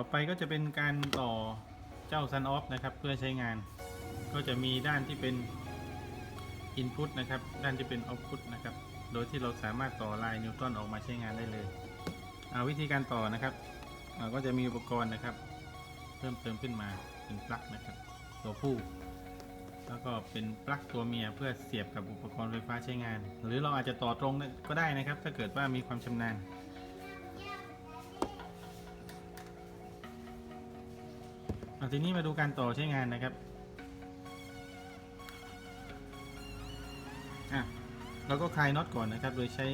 ต่อไปก็จะเป็นการต่อเจ้า Sun Off นะครับ เพื่อใช้งาน ก็จะมีด้านที่เป็น Input นะครับ ด้านที่เป็น Output นะครับ โดยที่เราสามารถต่อลายนิวตันออกมาใช้งานได้เลยเอาวิธีการต่อนะครับอ่าก็จะมีอุปกรณ์นะครับ เพิ่มเติมขึ้นมาเป็นปลั๊กนะครับ ตัวผู้ แล้วก็เป็นปลั๊กตัวเมียเพื่อเสียบกับอุปกรณ์ไฟฟ้าใช้งาน หรือเราอาจจะต่อตรงก็ได้นะครับ ถ้าเกิดว่ามีความชำนาญ ทีนี้มาดูการต่อใช้งานนะครับอะเราก็คลายน็อตก่อนนะครับ โดยใช้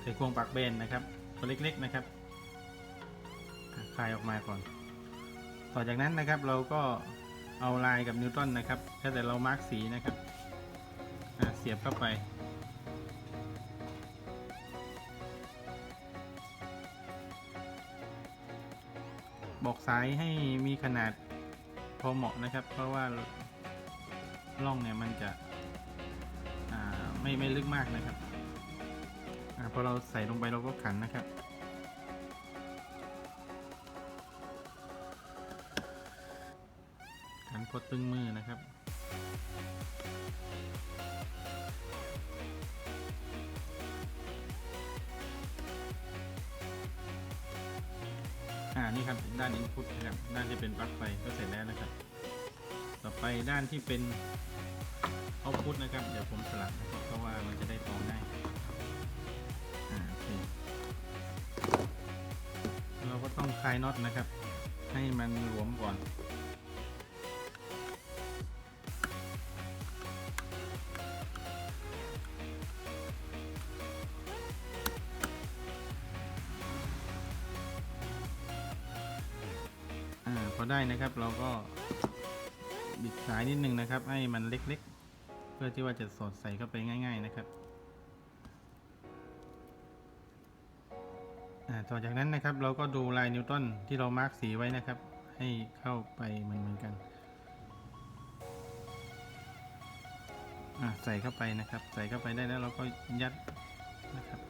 ไขควงปากเบนนะครับตัวเล็กๆนะครับคลายออกมาก่อน ต่อจากนั้นนะครับเราก็เอาลายกับนิวตันนะครับแค่แต่เรามาร์กสีนะครับเสียบเข้าไปบอกสายให้มีขนาด พอเหมาะนะครับ เพราะว่าร่องเนี่ยมันจะไม่ไม่ลึกมากนะครับอพอเราใส่ลงไปเราก็ขันนะครับ ขันพดตึงมือนะครับ นี่ครับด้านอินพุตนะครับด้านที่เป็นปลั๊กไฟก็เสร็จแล้วนะครับ ต่อไปด้านที่เป็นเอาพุตนะครับเดี๋ยวผมสลับนะครับเพราะว่ามันจะได้ต่อง่ายอ่าโอเคเราก็ต้องคลายน็อตนะครับ ให้มันหลวมก่อน ได้นะครับ เราก็บิดสายนิดนึงนะครับ ให้มันเล็กๆ เพื่อที่ว่าจะสอดใส่เข้าไปง่าย ๆ นะครับต่อจากนั้นนะครับเราก็ดูลายนิวตันที่เรามาร์กสีไว้นะครับ ให้เข้าไปเหมือนเหมือนกันใส่เข้าไปนะครับ ใส่เข้าไปได้แล้วเราก็ยัดนะครับ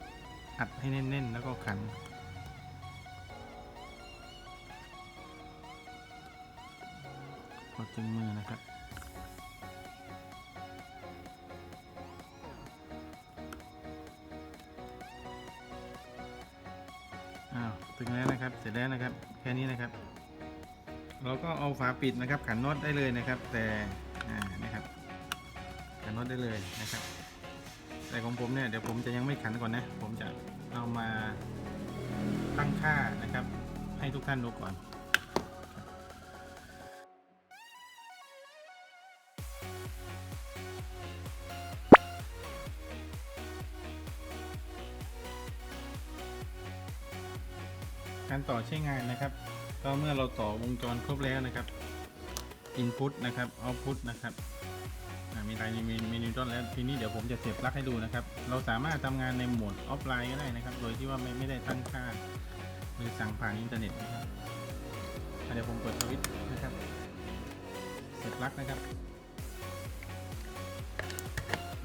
อัดให้แน่นๆ แล้วก็ขัน กดจึงมือนะครับอ้าวถึงแล้วนะครับ เสร็จแล้วนะครับ แค่นี้นะครับ เราก็เอาฝาปิดนะครับ ขันน็อตได้เลยนะครับ แต่อ่านะครับ ขันน็อตได้เลยนะครับ แต่ของผมเนี่ยเดี๋ยวผมจะยังไม่ขันก่อนนะ ผมจะเอามาตั้งค่านะครับ ให้ทุกท่านดูก่อน ต่อใช้งานนะครับ ก็เมื่อเราต่อวงจรครบแล้วนะครับ input นะครับ output นะครับมีไลน์มีมีนิวตันแล้วทีนี้เดี๋ยวผมจะเสียบปลั๊กให้ดูนะครับ เราสามารถทำงานในโหมดออฟไลน์ก็ได้นะครับ โดยที่ว่าไม่ไม่ได้ตั้งค่า หรือสั่งผ่านอินเทอร์เน็ตนะครับเดี๋ยวผมเปิดสวิตช์นะครับ เสียบปลั๊กนะครับ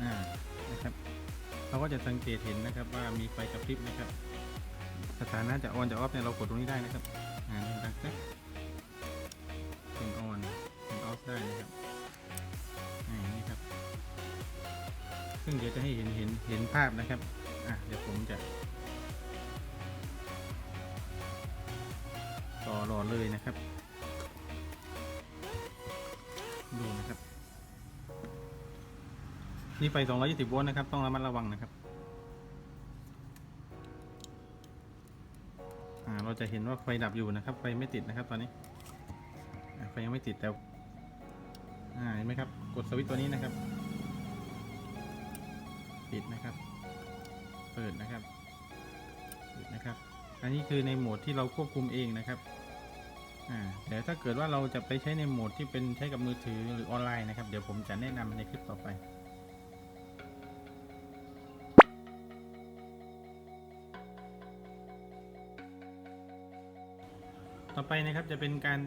อ่านะครับ เราก็จะสังเกตเห็นนะครับว่ามีไฟกระพริบนะครับ สถานะจะออนจะออฟเนี่ยเรากดตรงนี้ได้นะครับอ่าดังเซ็ตเป็นออนเป็นออฟได้นะครับอ่านี่ครับ ซึ่งเดี๋ยวจะให้เห็นเห็นเห็นภาพนะครับอะเดี๋ยวผมจะต่อหลอดเลยนะครับ ดูนะครับ นี่ไฟ220โวลต์นะครับ ต้องระมัดระวังนะครับ จะเห็นว่าไฟดับอยู่นะครับ ไฟไม่ติดนะครับตอนนี้ ไฟยังไม่ติดแต่เห็นไหมครับ กดสวิตช์ตัวนี้นะครับ ปิดนะครับ เปิดนะครับ ปิดนะครับ อันนี้คือในโหมดที่เราควบคุมเองนะครับแต่ถ้าเกิดว่าเราจะไปใช้ในโหมดที่เป็นใช้กับมือถือหรือออนไลน์นะครับ เดี๋ยวผมจะแนะนำในคลิปต่อไป ต่อไปนะครับจะเป็นการ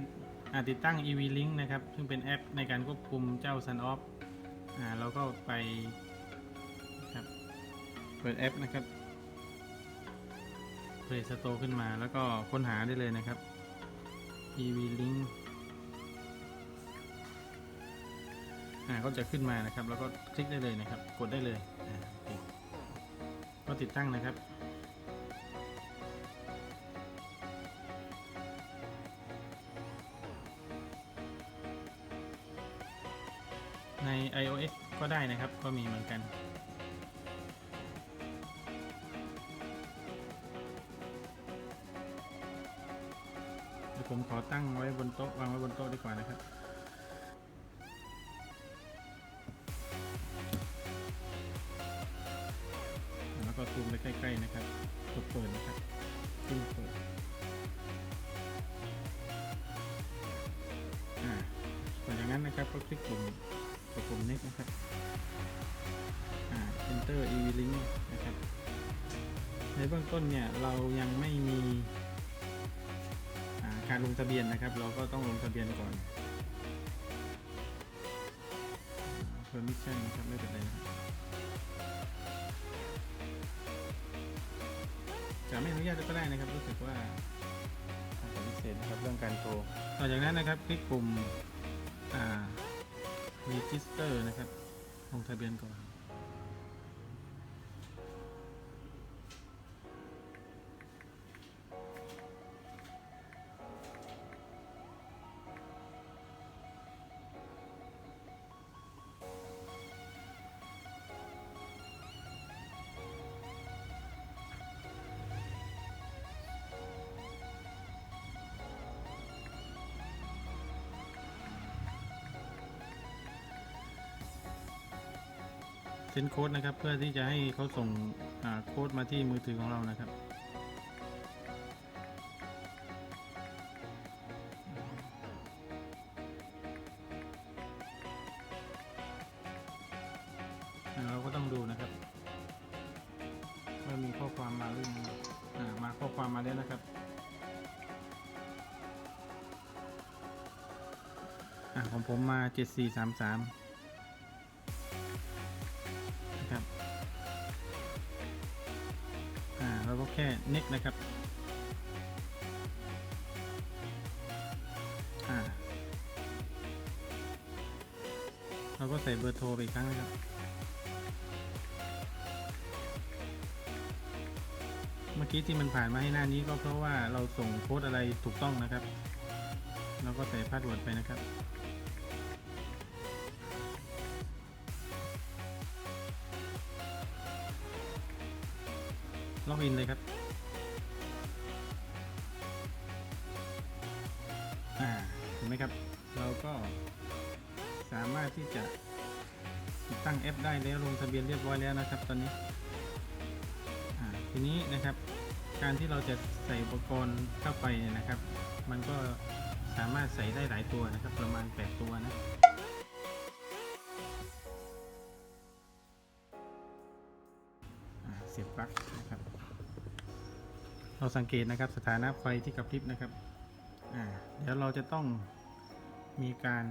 ติดตั้ง EV Link นะครับ ซึ่งเป็นแอปในการควบคุมเจ้า Sun Off เราก็ไปครับเปิดแอปนะครับ Play Store ขึ้นมาแล้วก็ค้นหาได้เลยนะครับ EV Link อ่าก็จะขึ้นมานะครับ แล้วก็คลิกได้เลยนะครับ กดได้เลยอ่าก็ติดตั้งนะครับ ก็ได้นะครับก็มีเหมือนกันเดี๋ยวผมขอตั้งไว้บนโต๊ะวางไว้บนโต๊ะดีกว่านะครับ ในเบื้องต้นเนี่ยเรายังไม่มีอ่าการลงทะเบียนนะครับ เราก็ต้องลงทะเบียนก่อนอ่า permission นะครับไม่เป็นไรนะครับจะไม่อนุญาตก็ได้นะครับ รู้สึกว่าทางปฏิเสธนะครับเรื่องการโทรต่อจากนั้นนะครับคลิกปุ่มอ่า register นะครับลงทะเบียนก่อน เซ็นโค้ดนะครับ เพื่อที่จะให้เขาส่งโค้ดมาที่มือถือของเรานะครับ เราก็ต้องดูนะครับว่ามีข้อความมาหรือยังมาข้อความมาแล้วนะครับของผมมา 7433 ก็แค่ next นะครับเราก็ใส่เบอร์โทรไปอีกครั้งนะครับเมื่อกี้ที่มันผ่านมาให้หน้านี้ก็เพราะว่าเราส่งโค้ดอะไรถูกต้องนะครับเราก็ใส่พาสเวิร์ดไปนะครับ ล็อกอินเลยครับอ่าเห็นไหมครับ เราก็สามารถที่จะตั้งแอปได้แล้วลงทะเบียนเรียบร้อยแล้วนะครับตอนนี้ทีนี้นะครับ การที่เราจะใส่อุปกรณ์เข้าไปเนี่ยนะครับ มันก็สามารถใส่ได้หลายตัวนะครับ ประมาณ 8 ตัวนะเสียบปลั๊กนะครับ เราสังเกตนะครับสถานะไฟที่กระพริบนะครับเดี๋ยวเราจะต้องมีการ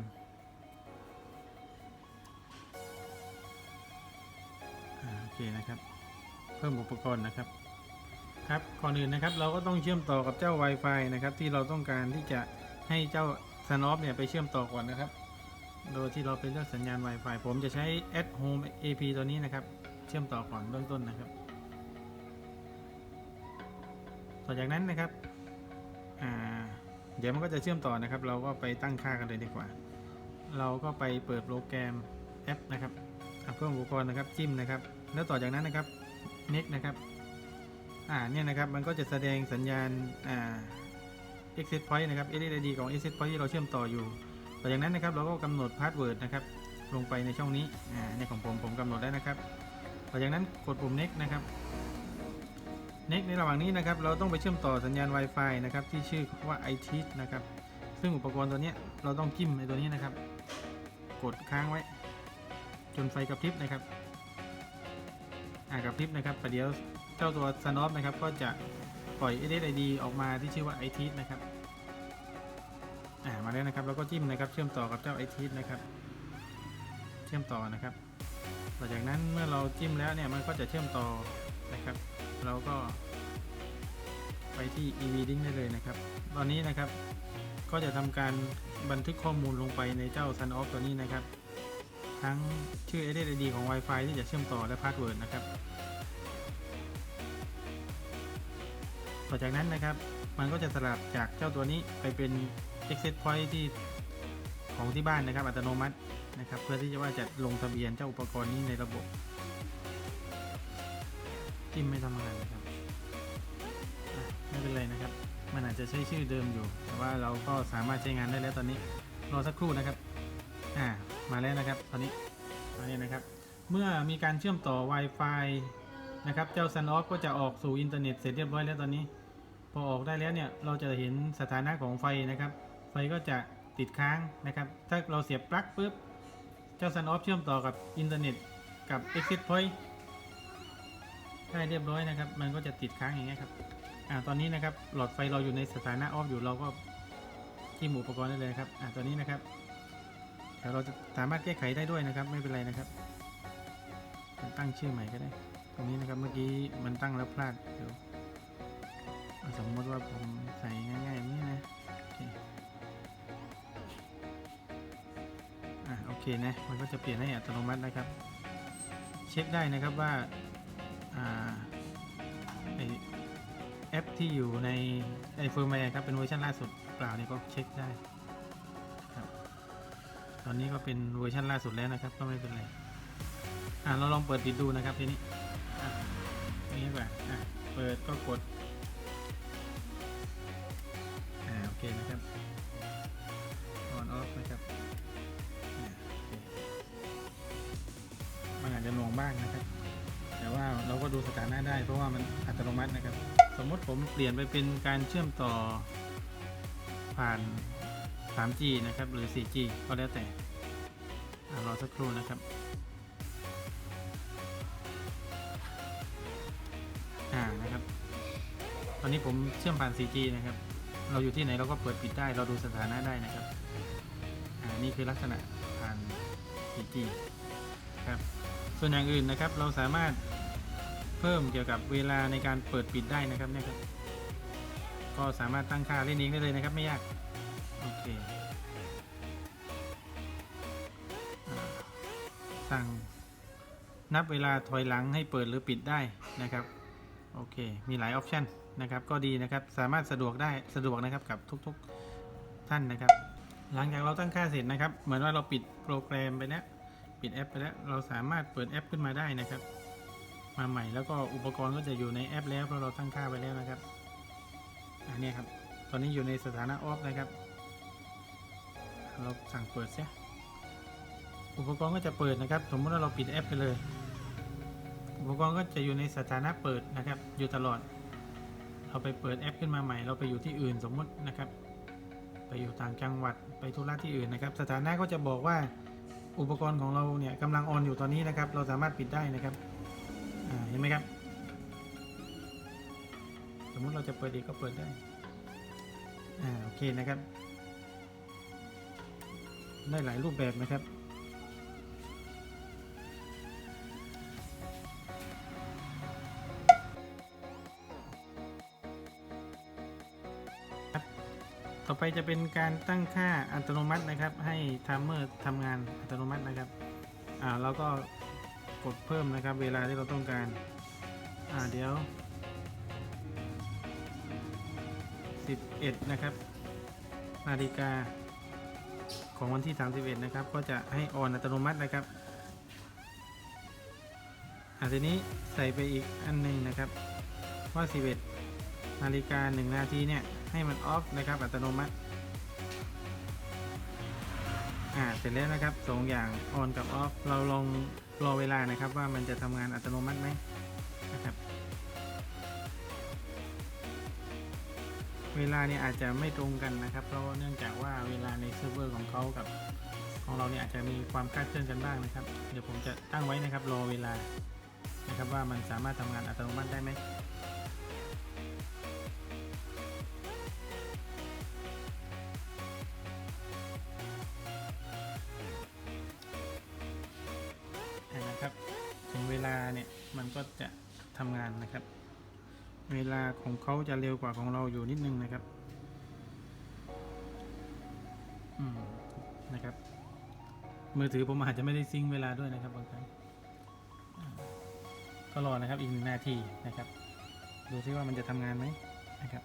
โอเคนะครับ เพิ่มอุปกรณ์นะครับครับก่อนอื่นนะครับเราก็ต้องเชื่อมต่อกับเจ้า Wi-Fi นะครับ ที่เราต้องการที่จะให้เจ้า s n o p เนี่ยไปเชื่อมต่อก่อนนะครับ โดยที่เราไปเลือกสัญญาณ Wi-Fi ผมจะใช้ at home ap ตัวนี้นะครับ เชื่อมต่อก่อนเบื้องต้นนะครับ ต่อจากนั้นนะครับเดี๋ยวมันก็จะเชื่อมต่อนะครับ เราก็ไปตั้งค่ากันเลยดีกว่า เราก็ไปเปิดโปรแกรมแอปนะครับเพิ่มอุปกรณ์นะครับจิ้มนะครับ แล้วต่อจากนั้นนะครับ next นะครับอ่าเนี่ยนะครับมันก็จะแสดงสัญญาณอ่า exit point นะครับ SSID ของ exit point ที่เราเชื่อมต่ออยู่ ต่อจากนั้นนะครับเราก็กำหนดพาสเวิร์ดนะครับลงไปในช่องนี้อ่าเนี่ยของผมผมกำหนดได้นะครับ ต่อจากนั้นกดปุ่ม next นะครับ next ในระหว่างนี้นะครับเราต้องไปเชื่อมต่อสัญญาณ Wi-Fi นะครับที่ชื่อว่า iTeach นะครับซึ่งอุปกรณ์ตัวนี้เราต้องจิ้มในตัวนี้นะครับ กดค้างไว้ จนไฟกระพริบนะครับอ่ากระพริบนะครับประเดี๋ยวเจ้าตัว s n o p นะครับก็จะปล่อย SSID ออกมาที่ชื่อว่า iTeach นะครับอ่ามาแล้วนะครับแล้วก็จิ้มนะครับเชื่อมต่อกับเจ้า iTeach นะครับเชื่อมต่อนะครับ หลังจากนั้นเมื่อเราจิ้มแล้วเนี่ยมันก็จะเชื่อมต่อนะครับ เราก็ ไปที่ EV Link ได้เลยนะครับ ตอนนี้นะครับก็จะทำการบันทึกข้อมูลลงไปในเจ้า Sun Off ตัวนี้นะครับ ทั้งชื่อ SSID ของ Wi-Fi ที่จะเชื่อมต่อและพาสเวิร์ดนะครับ ต่อจากนั้นนะครับ มันก็จะสลับจากเจ้าตัวนี้ไปเป็น access point ที่ของที่บ้านนะครับ อัตโนมัตินะครับ เพื่อที่จะว่าจะลงทะเบียนเจ้าอุปกรณ์นี้ในระบบ จิ้มไม่ทำงานนะครับไม่เป็นไรนะครับ มันอาจจะใช้ชื่อเดิมอยู่ แต่ว่าเราก็สามารถใช้งานได้แล้วตอนนี้ รอสักครู่นะครับ อ่า มาแล้วนะครับ ตอนนี้มาเนี่ยนะครับ เมื่อมีการเชื่อมต่อ Wi-Fi นะครับ เจ้า Sun Off ก็จะออกสู่อินเทอร์เน็ตเสร็จเรียบร้อยแล้วตอนนี้ พอออกได้แล้วเนี่ย เราจะเห็นสถานะของไฟนะครับ ไฟก็จะติดค้างนะครับ ถ้าเราเสียบปลั๊กปุ๊บ เจ้า Sun Off เชื่อมต่อกับอินเทอร์เน็ตกับ Exit Point ได้เรียบร้อยนะครับ มันก็จะติดค้างอย่างเงี้ยครับ อ่า ตอนนี้นะครับ หลอดไฟเราอยู่ในสถานะออฟอยู่ เราก็ที่หมู่อุปกรณ์ได้เลยครับ อ่าตัวนี้นะครับเดี๋ยวเราจะสามารถแก้ไขได้ด้วยนะครับ ไม่เป็นไรนะครับ ตั้งชื่อใหม่ก็ได้ ตรงนี้นะครับ เมื่อกี้มันตั้งแล้วพลาด เดี๋ยวสมมติว่าผมใส่ง่ายๆอย่างนี้นะโอเคอ่าโอเคนะ มันก็จะเปลี่ยนให้อัตโนมัตินะครับ เช็คได้นะครับว่า แอปที่อยู่ในไอเฟิร์มแวร์ครับเป็นเวอร์ชันล่าสุดเปล่านี่ก็เช็คได้ครับตอนนี้ก็เป็นเวอร์ชันล่าสุดแล้วนะครับ ก็ไม่เป็นไรอ่าเราลองเปิดปิดดูนะครับทีนี้อนี่ดีกว่าอะเปิดก็กดอ่าโอเคนะครับ on off นะครับมันอาจจะหน่วงบ้างนะครับ แต่ว่าเราก็ดูสถานะได้ เพราะว่ามันอัตโนมัตินะครับ สมมติผมเปลี่ยนไปเป็นการเชื่อมต่อผ่าน 3G นะครับ หรือ 4G ก็แล้วแต่รอสักครู่นะครับอ่านะครับ ตอนนี้ผมเชื่อมผ่าน 4G นะครับ เราอยู่ที่ไหนเราก็เปิดปิดได้ เราดูสถานะได้นะครับ อ่า นี่คือลักษณะผ่าน 4G ครับ ส่วนอย่างอื่นนะครับ เราสามารถ เพิ่มเกี่ยวกับเวลาในการเปิดปิดได้นะครับเนี่ยครับ ก็สามารถตั้งค่าเล่นเองได้เลยนะครับไม่ยาก โอเคสั่งนับเวลาถอยหลังให้เปิดหรือปิดได้นะครับ โอเค มีหลายออปชันนะครับ ก็ดีนะครับ สามารถสะดวกได้สะดวกนะครับกับทุกๆท่านนะครับ หลังจากเราตั้งค่าเสร็จนะครับ เหมือนว่าเราปิดโปรแกรมไปแล้ว ปิดแอปไปแล้ว เราสามารถเปิดแอปขึ้นมาได้นะครับ มาใหม่แล้วก็อุปกรณ์ก็จะอยู่ในแอปแล้วเพราะเราตั้งค่าไว้แล้วนะครับอันนี้ครับ ตอนนี้อยู่ในสถานะออฟนะครับ เราสั่งเปิดเสียอุปกรณ์ก็จะเปิดนะครับ สมมติว่าเราปิดแอปไปเลย อุปกรณ์ก็จะอยู่ในสถานะเปิดนะครับ อยู่ตลอด เราไปเปิดแอปขึ้นมาใหม่ เราไปอยู่ที่อื่นสมมตินะครับ ไปอยู่ต่างจังหวัดไปธุระที่อื่นนะครับ สถานะก็จะบอกว่าอุปกรณ์ของเราเนี่ยกำลังออนอยู่ตอนนี้นะครับ เราสามารถปิดได้นะครับ ห็นไหมครับ สมมุติเราจะเปิดอีกก็เปิดได้ อ่าโอเคนะครับ ได้หลายรูปแบบนะครับต่อไปจะเป็นการตั้งค่าอัตโนมัตินะครับ ให้ไทม์เมอร์ทำงานอัตโนมัตินะครับ อ่าเราก็ กดเพิ่มนะครับ เวลาที่เราต้องการ อ่าเดี๋ยว 11 นะครับ นาฬิกาของวันที่ 31 นะครับ ก็จะให้ออนอัตโนมัตินะครับอ่าทีนี้ใส่ไปอีกอันหนึงนะครับว่า11นาฬิกา1นาทีเนี่ยให้มันออฟนะครับอัตโนมัติ อ่าเสร็จแล้วนะครับสองอย่างออนกับออฟเราลองรอเวลานะครับว่ามันจะทำงานอัตโนมัติไหมนะครับ เวลาเนี่ยอาจจะไม่ตรงกันนะครับ เพราะเนื่องจากว่าเวลาในเซิร์ฟเวอร์ของเขากับของเราเนี่ยอาจจะมีความคลาดเคลื่อนกันบ้างนะครับ เดี๋ยวผมจะตั้งไว้นะครับรอเวลานะครับว่ามันสามารถทำงานอัตโนมัติได้ไหม ก็จะทำงานนะครับ เวลาของเขาจะเร็วกว่าของเราอยู่นิดนึงนะครับอืมนะครับ มือถือผมอาจจะไม่ได้ซิงเวลาด้วยนะครับบางครั้งก็รอนะครับอีกหนึ่งนาทีนะครับ ดูซิว่ามันจะทำงานไหมนะครับ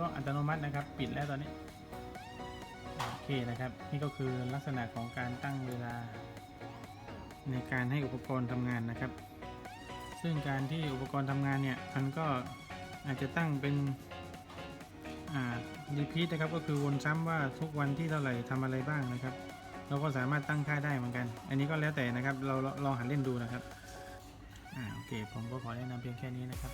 ก็อัตโนมัตินะครับ ปิดแล้วตอนนี้ โอเคนะครับ นี่ก็คือลักษณะของการตั้งเวลา ในการให้อุปกรณ์ทำงานนะครับ ซึ่งการที่อุปกรณ์ทำงานเนี่ย มันก็อาจจะตั้งเป็นรีพีทนะครับก็คือวนซ้ำว่าทุกวันที่เท่าไหร่ทำอะไรบ้างนะครับ เราก็สามารถตั้งค่าได้เหมือนกัน อันนี้ก็แล้วแต่นะครับ เราลองหัดเล่นดูนะครับอ่าโอเค ผมก็ขอแนะนำเพียงแค่นี้นะครับ